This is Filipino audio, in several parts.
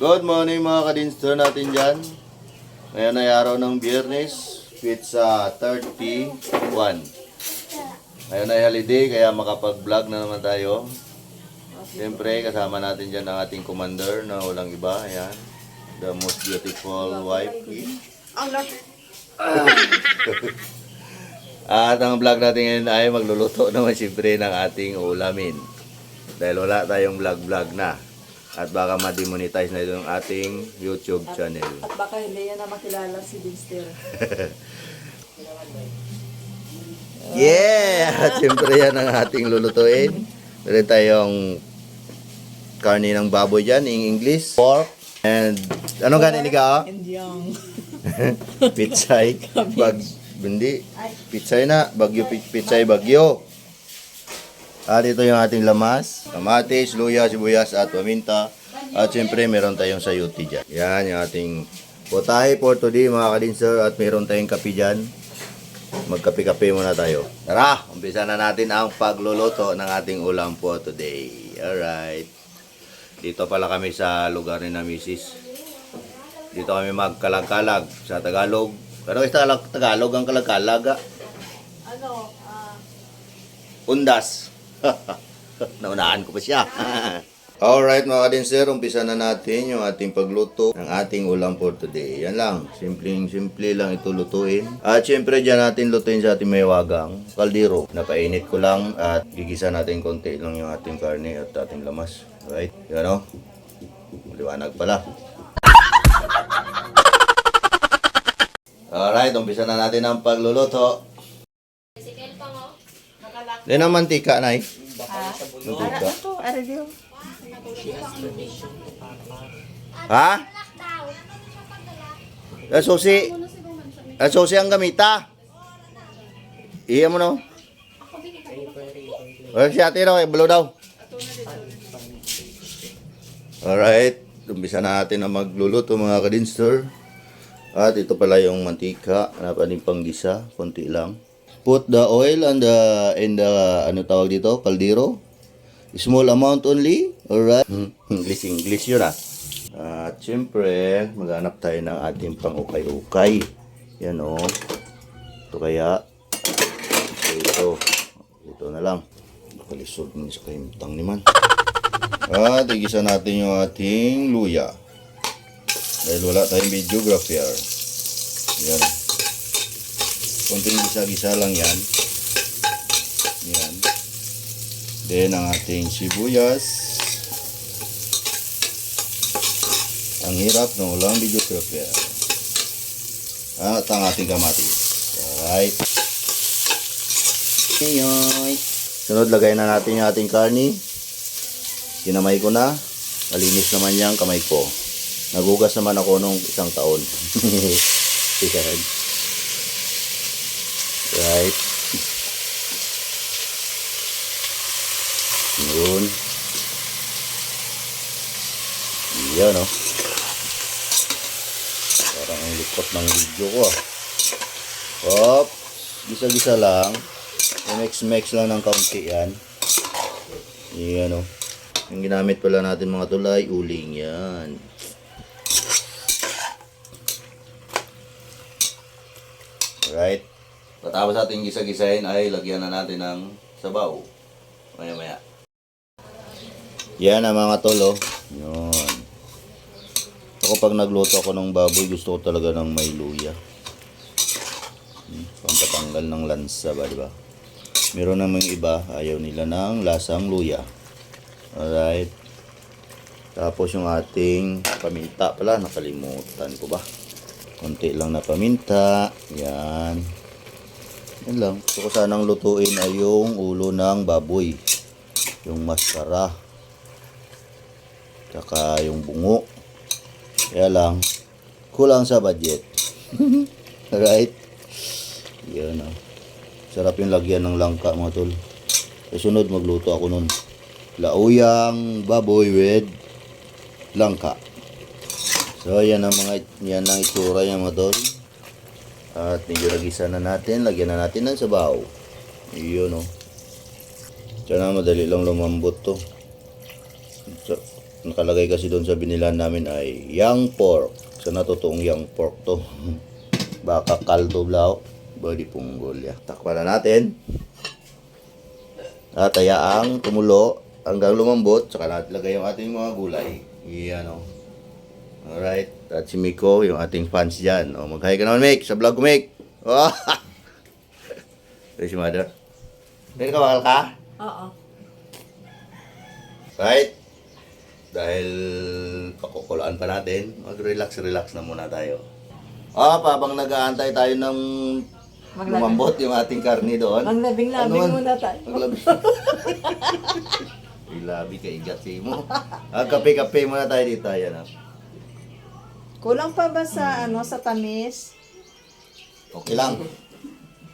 Good morning mga kadinster natin dyan. Ngayon ay araw ng biyernes, pizza 31. Ngayon ay holiday kaya makapag-vlog na naman tayo. Siyempre kasama natin dyan ang ating commander na walang iba. Ayan. The most beautiful wife. At ang vlog natin ngayon ay magluluto naman siyempre ng ating ulamin. Dahil wala tayong vlog-vlog na. At baka ma-demonetize na yung ating YouTube channel. At baka hindi yan na makilala si Dinster. Yeah! At siyempre yan ang ating lulutuin. Meron tayong karni ng baboy dyan, in English. Pork. And ano ganin ni ka? And young. Pitsay. Bag, hindi. Pitsay na. Bagyo, pi- pitsay, bagyo. At ito yung ating lamas. Kamatis, luya, sibuyas, at paminta. At siyempre, meron tayong sayuti dyan. Yan yung ating potahe for today, mga kadinser. At meron tayong kape dyan. Magkape-kape muna tayo. Tara, umpisa na natin ang pagluluto ng ating ulam po today. Alright. Dito pala kami sa lugar ni na Mrs. Dito kami magkalag-kalag sa Tagalog. Pero sa Tagalog, ang kalag-kalag. Ano? ah, Undas. Naunahan ko pa siya. Alright mga kadinser, umpisa na natin yung ating pagluto ng ating ulam for today. Yan lang, simpleng simple lang ito lutuin. At syempre dyan natin lutuin sa ating mayawagang kaldero. Napainit ko lang at gigisa natin konti lang yung ating karne at ating lamas. Alright, yan o. Liwanag pala. Alright, umpisa na natin ang pagluluto. Yan ang mantika, Nay. Mantika. ito, aradio. Ha? Eh, susi. Eh, susi ang gamita. Iya mo no? Well, si ate raw, eh, blow daw. Alright, umpisa na natin ang magluluto mga kadinster. At ito pala yung mantika na paning panggisa, konti lang. Put the oil on the, in the, ano tawag dito, kaldero. Small amount only. Alright. Hmm, English, English yun ah. At syempre, maghanap tayo ng ating pang-ukay-ukay. Yan o. Ito kaya. Ito, ito. Ito na lang. Nakalisod ni sa kayimtang naman. At igisa natin yung ating luya. Dahil wala tayong videographer. Yan. Kunting gisa-gisa lang yan. Yan. Then ang ating sibuyas. Ang hirap ng walang videographer. At ang ating kamatis. Alright. Ayoy. Sunod, lagay na natin yung ating karni. Kinamay ko na. Malinis naman yung kamay ko. Nagugas naman ako nung isang taon. Yan. Right. Yun. Yan, oh. Parang ang likot ng video ko, ah. Hop. Gisa-gisa lang. Mix-mix lang ng kaunti yan. Yan, oh. Yung ginamit pala natin mga tulay, uling yan. Right. Patapos ating gisa-gisahin ay lagyan na natin ng sabaw. Maya maya. Yan ang mga tolo. Yun. Ako pag nagluto ako ng baboy, gusto ko talaga ng may luya. Hmm, Pampatanggal ng lansa ba, di ba? Meron namang iba, ayaw nila ng lasang luya. Alright. Tapos yung ating paminta pala, nakalimutan ko ba? Konti lang na paminta. Yan. Yan lang. Gusto ko sanang lutuin ay yung ulo ng baboy. Yung maskara. Tsaka yung bungo. Kaya lang, kulang sa budget. Alright? Yan o. Sarap yung lagyan ng langka mga tol. Kasunod magluto ako nun. Lauyang baboy with langka. So, yan ang mga yan ang itsura niya mga tol. At medyo nagisa na natin. Lagyan na natin ng sabaw. Iyon o. Sana madali lang lumambot to. So, nakalagay kasi doon sa binilan namin ay young pork. Sa natutuong young pork to. Baka kaldo blaw. Body punggol ya. Takpan na natin. At hayaang tumulo hanggang lumambot. Saka natin lagay yung ating mga gulay. Yan o. Alright. At si Miko, yung ating fans dyan. O, mag-hi ka naman, Mick. Sa vlog ko, Mick. Oh. Si mother. Pwede ka bakal ka? Oo. Right? Dahil pakukulaan pa natin, mag-relax-relax na muna tayo. Ah, habang nag-aantay tayo ng Maglabing. lumambot yung ating karni doon. Maglabing-labing Ano muna tayo. Maglabi. Ilabi ka igati mo. Ah, kape-kape muna tayo dito. Ayan ah. Kulang pa ba sa ano sa tamis? Okay lang.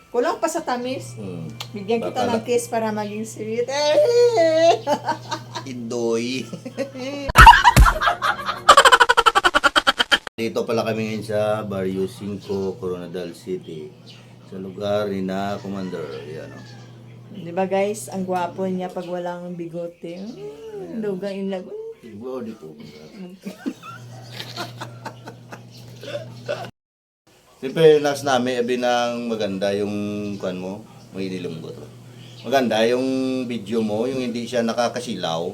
Kulang pa sa tamis? Hmm. Bigyan kita Baka ng kiss para maging sweet. Eh! Idoy. Dito pala kami ngayon sa Barrio 5, Coronadal City. Sa lugar ni na Commander. Yan o. Di ba guys, ang gwapo niya pag walang bigote. Mm, lugang inlag. Ibo, di po. Siyempre, nas namin, abi nang maganda yung kan mo, may nilunggot. Maganda yung video mo, yung hindi siya nakakasilaw.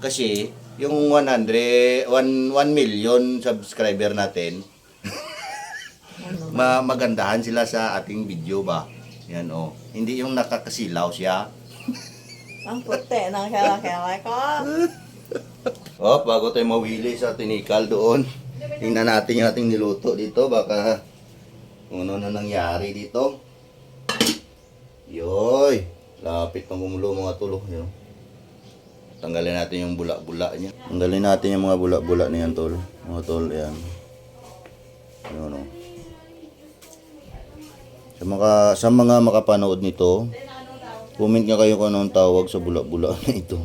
Kasi, yung 100, 1, 1 million subscriber natin, ma magandahan sila sa ating video ba? Yan oh. Hindi yung nakakasilaw siya. Ang puti ng kala-kala ko. Oh, bago tayo mawili sa tinikal doon, tingnan natin yung ating niluto dito. Baka ano na nangyari dito. Yoy! Lapit na gumulo mga tulo. Yun. Tanggalin natin yung bula-bula niya. Tanggalin natin yung mga bula-bula niyan, tol. Mga tol, yan. Yun, oh. Sa mga, sa mga makapanood nito, comment nga kayo kung anong tawag sa bula-bula na ito.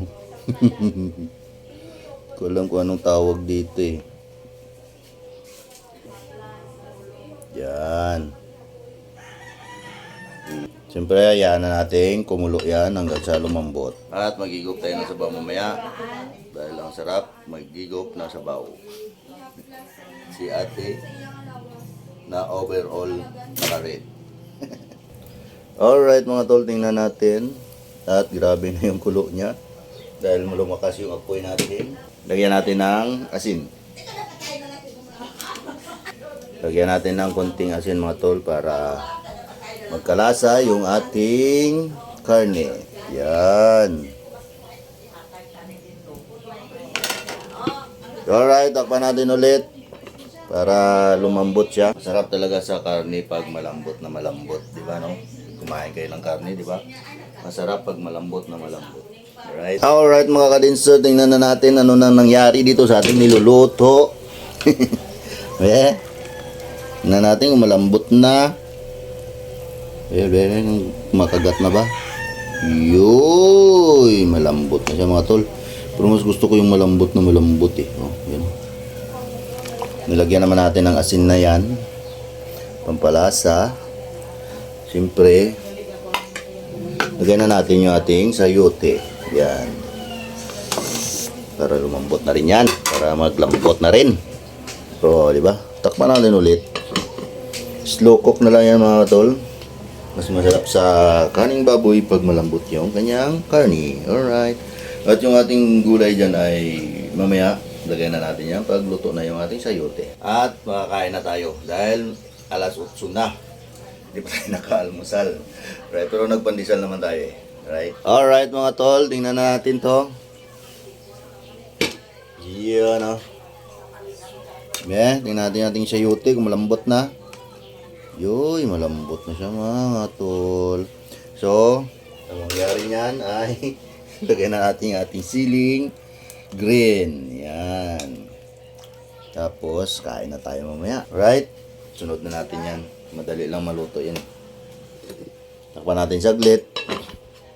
ko alam kung anong tawag dito eh. Yan. Siyempre, hayaan na natin kumulo yan hanggang sa lumambot. At magigop tayo ng sabaw mamaya. Dahil ang sarap, magigop na sabaw. Si ate na overall naka-red. Alright mga tol, tingnan natin. At grabe na yung kulo niya. Dahil lumakas yung apoy natin. Lagyan natin ng asin. Lagyan natin ng konting asin mga tol para magkalasa yung ating karne. Yan. Alright, takpan natin ulit para lumambot siya. Masarap talaga sa karne pag malambot na malambot, di ba no? Kumain kayo ng karne, di ba? Masarap pag malambot na malambot. Alright. Alright mga kadinso, tingnan na natin ano nang nangyari dito sa ating niluluto. eh, tingnan natin kung malambot na. Eh, eh, makagat na ba? Yoy, malambot na siya mga tol. Pero mas gusto ko yung malambot na malambot eh. Oh, yan. Nilagyan naman natin ng asin na yan. Pampalasa. Siyempre, lagyan na natin yung ating sayote. Yan. Para lumambot na rin yan. Para maglambot na rin. So, di ba? Takpan natin ulit. Slow cook na lang yan mga tol. Mas masarap sa kaning baboy pag malambot yung kanyang karni. Alright. At yung ating gulay dyan ay mamaya lagay na natin yan pag luto na yung ating sayote. At makakain na tayo dahil alas 8 na. Hindi pa tayo nakaalmusal. Right, pero nagpandisal naman tayo eh. Right? Alright mga tol, tingnan na natin to. Yan oh. Yeah, tingnan natin ating sayote kung malambot na. Yoy, malambot na siya mga tol. So, ang mangyari niyan ay lagyan na natin yung ating siling green. Yan. Tapos, kain na tayo mamaya. Right? Sunod na natin yan. Madali lang maluto yan. Takpan natin saglit.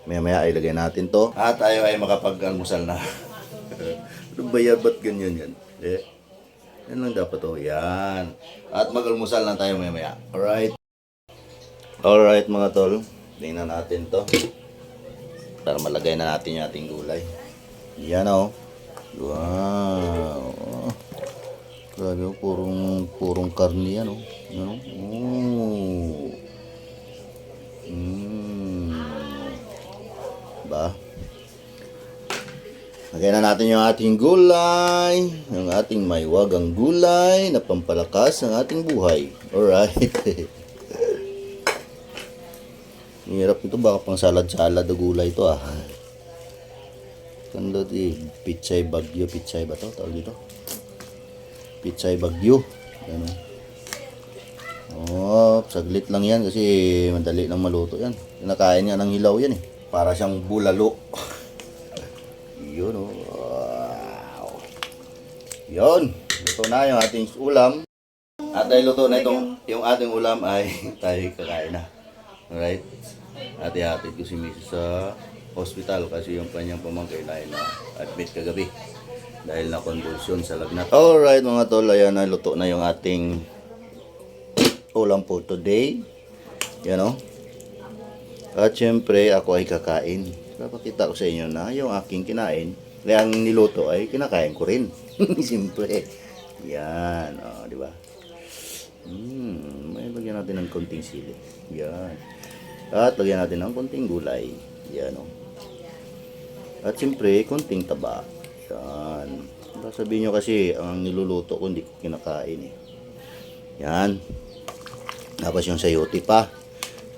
Maya-maya ay lagay natin to. At tayo ay makapag-almusal na. ano ba yan? Ba't ganyan yan? Eh, yan lang dapat to. Yan. At mag-almusal na tayo maya-maya. Alright. Alright mga tol. Tingnan natin to. Para malagay na natin yung ating gulay. Yan o. Wow. Grabe, oh, purong, purong karni yan, oh. Ano? Oh. Lagyan na natin yung ating gulay, yung ating maiwagang gulay na pampalakas ng ating buhay. Alright. Hirap nito, baka pang salad-salad o gulay ito ah. Kanda di, pichay bagyo, pichay ba to? Tawag dito? Pichay bagyo. Ganun. Oh, saglit lang yan kasi madali lang maluto yan. Kinakain niya ng hilaw yan eh. Para siyang bulalo. Yun oh. Wow. Yun. Luto na yung ating ulam. At dahil luto na itong, yung ating ulam ay tayo kakain na. Alright? At ihatid ko si Mrs. sa hospital kasi yung kanyang pamangkin ay na admit kagabi dahil na convulsion sa lagnat. Alright mga tol, ayan na luto na yung ating ulam po today. Yan o. At syempre ako ay kakain. Papakita ko sa inyo na yung aking kinain, ang niluto ay kinakain ko rin. Siyempre. Yan, oh, di ba? Hmm, may lagyan natin ng konting sili. Yan. At lagyan natin ng konting gulay. Yan, oh. At siyempre, konting taba. Yan. Baka Sabihin nyo kasi, ang niluluto ko, hindi ko kinakain eh. Yan. Tapos yung sayote pa.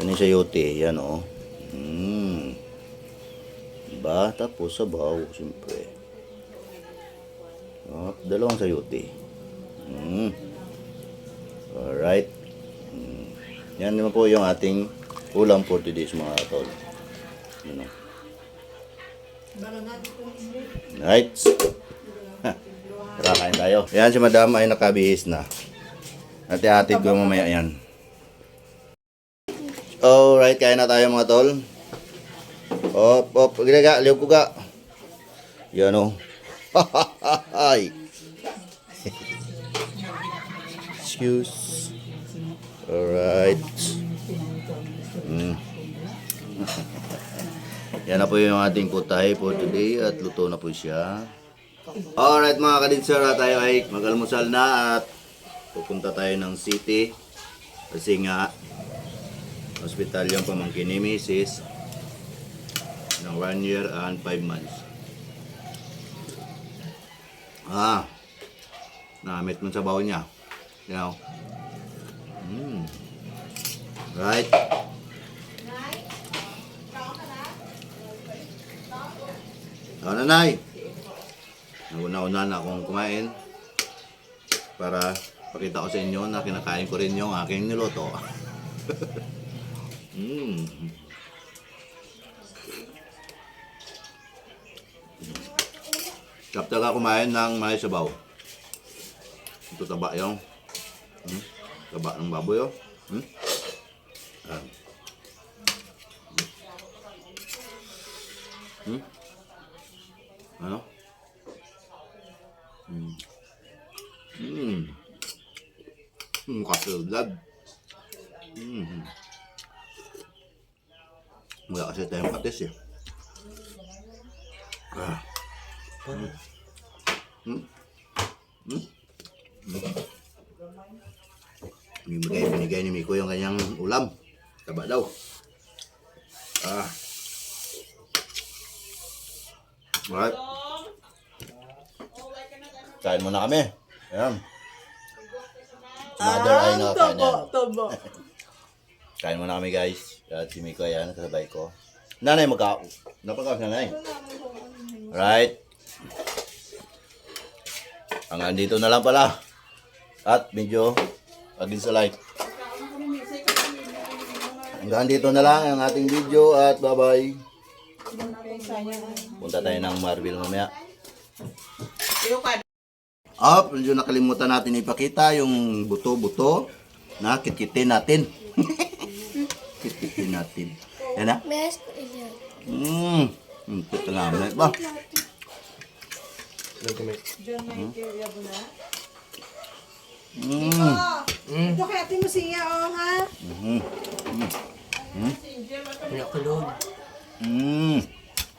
Yan yung sayote. Yan, oh. Hmm. Diba? Tapos sabaw, siyempre. At dalawang sayote. Hmm. Alright. Hmm. Yan naman po yung ating ulam for today's mga tol. Yun o. Right. Tara, kain tayo. Yan si madam ay nakabihis na. At ihatid ko mamaya yan. Alright, kain na tayo mga tol. Op, op, gila liw ko ga. Yan o. Ay. Excuse. Alright. Mm. Yan na po yung ating putahe for today at luto na po siya. Alright mga kadinser, tayo ay mag-almusal na at pupunta tayo ng city kasi nga hospital yung pamangkin ni Mrs. ng 1 year and 5 months. Ah, namit mo sa baho niya. You know? Mm. Right. Oh, nanay. Nauna-una na akong kumain para pakita ko sa inyo na kinakain ko rin yung aking niluto. mm. Sarap talaga kumain ng may sabaw. Ito taba yung hmm? taba ng baboy oh. Hmm? Ah. Hmm? Ano? Hmm. Hmm. Hmm, kasildag. Hmm. Wala kasi tayong patis eh. Ah. Hmm. Hmm? Hmm? Binigay, binigay ni Miko yung kanyang ulam. Taba daw. Ah. Alright. Kain muna kami. Ayan. Mother ay nakakain yan. tobo. Kain muna kami guys. At si Miko ayan, kasabay ko. Nanay magka... Napagawas na nanay. Right. Hanggang dito na lang pala. At medyo agin sa like. Hanggang dito na lang ang ating video at bye bye. Punta tayo ng Marvel mamaya. Up, medyo nakalimutan natin ipakita yung buto-buto na kitkitin natin. kitkitin natin. Yan na. Best ilan. Mmm. Mm, kita namin. Ba? Mm. Ito kaya ate mo siya, oh, ha? Mhm. Wala ko doon. Mm.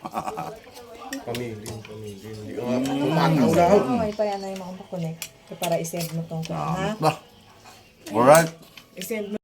Pamilya, pamilya. Hindi ka nga pumataw na ako. Okay pa yan na yung mga connect para i-send mo tong ha? Alright. I-send mo